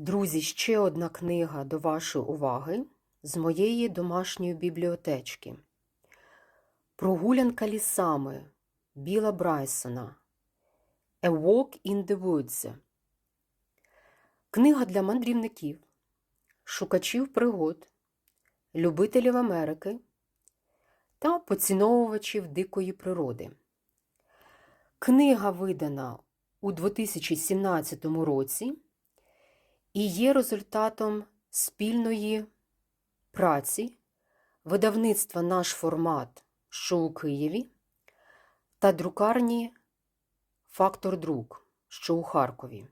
Друзі, ще одна книга до вашої уваги з моєї домашньої бібліотечки. Прогулянка лісами Біла Брайсона A Walk in the Woods. Книга для мандрівників, шукачів пригод, любителів Америки та поціновувачів дикої природи. Книга видана у 2017 році і є результатом спільної праці видавництва наш формат, що у Києві, та друкарні Фактор Друк, що у Харкові.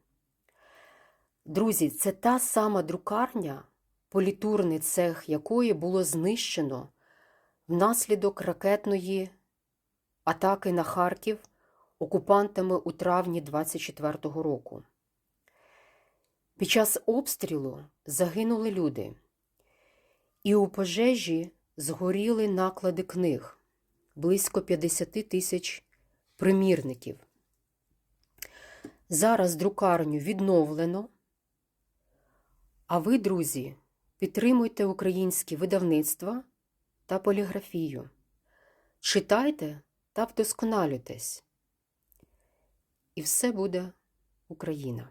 Друзі, це та сама друкарня, політурний цех якої було знищено внаслідок ракетної атаки на Харків окупантами у травні 24-го року. Під час обстрілу загинули люди, і у пожежі згоріли наклади книг близько 50 тисяч примірників. Зараз друкарню відновлено. А ви, друзі, підтримуйте українські видавництва та поліграфію. Читайте та вдосконалюйтесь. І все буде Україна.